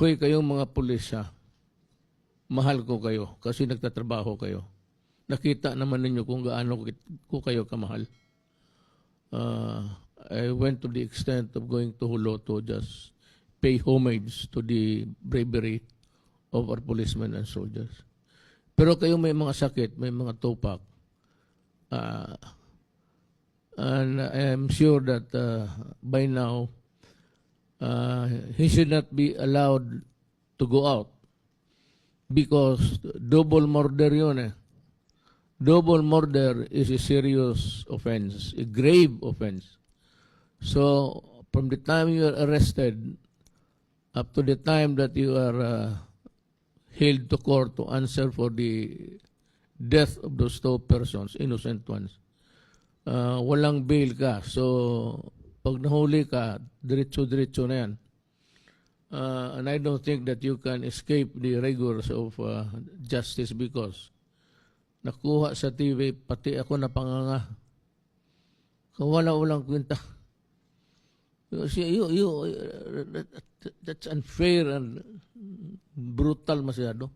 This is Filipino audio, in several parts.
Hoy, kayong mga pulis ha, mahal ko kayo kasi nagtatrabaho kayo. Nakita naman ninyo kung gaano ko, kayo kamahal. Uh, I went to the extent of going to Hulo to just pay homage to the bravery of our policemen and soldiers. Pero kayo may mga sakit, may mga tupak. Uh, and I am sure that uh, by now, uh, he should not be allowed to go out because double murder yun eh. Double murder is a serious offense, a grave offense. So, from the time you are arrested up to the time that you are uh, to court to answer for the death of those two persons, innocent ones, uh, walang bail ka. So, pag nahuli ka, diretso-diretso na yan. Uh, and I don't think that you can escape the rigors of uh, justice because nakuha sa TV, pati ako napanganga. Kawala-walang kwenta. Kasi you, you, that- that's unfair and brutal masyado.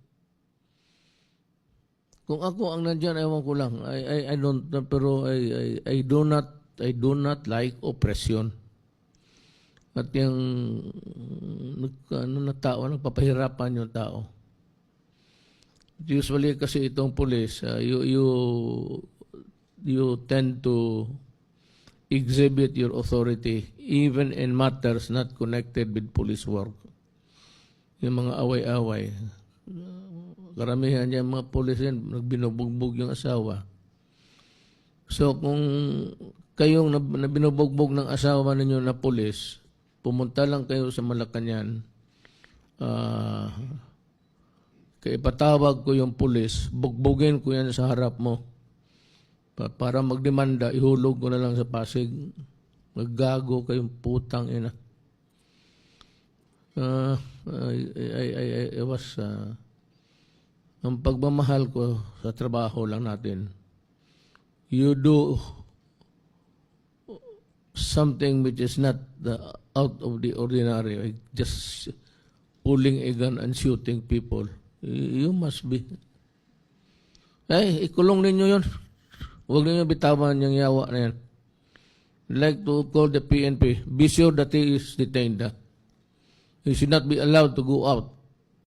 Kung ako ang nandyan, ewan ko lang. I, I, I don't, pero I, I, I do not, I do not like oppression. At yung, ano na tao, nagpapahirapan yung tao. Usually kasi itong police, uh, you, you, you tend to exhibit your authority even in matters not connected with police work. Yung mga away-away. Karamihan niya mga police yan, nagbinubugbog yung asawa. So kung kayong nab- na binubugbog ng asawa ninyo na police, pumunta lang kayo sa Malacanang, ah, kaya ipatawag ko yung pulis, bugbugin ko yan sa harap mo. Pa- para magdemanda, ihulog ko na lang sa Pasig. Maggago kayong putang ina. Uh, I, I, I, I, I was, uh, ang pagmamahal ko sa trabaho lang natin, you do something which is not the, out of the ordinary, like just pulling a gun and shooting people. You must be. Eh, ikulong ninyo yun. Huwag ninyo bitawan yung yawa na yan. Like to call the PNP. Be sure that he is detained. He should not be allowed to go out.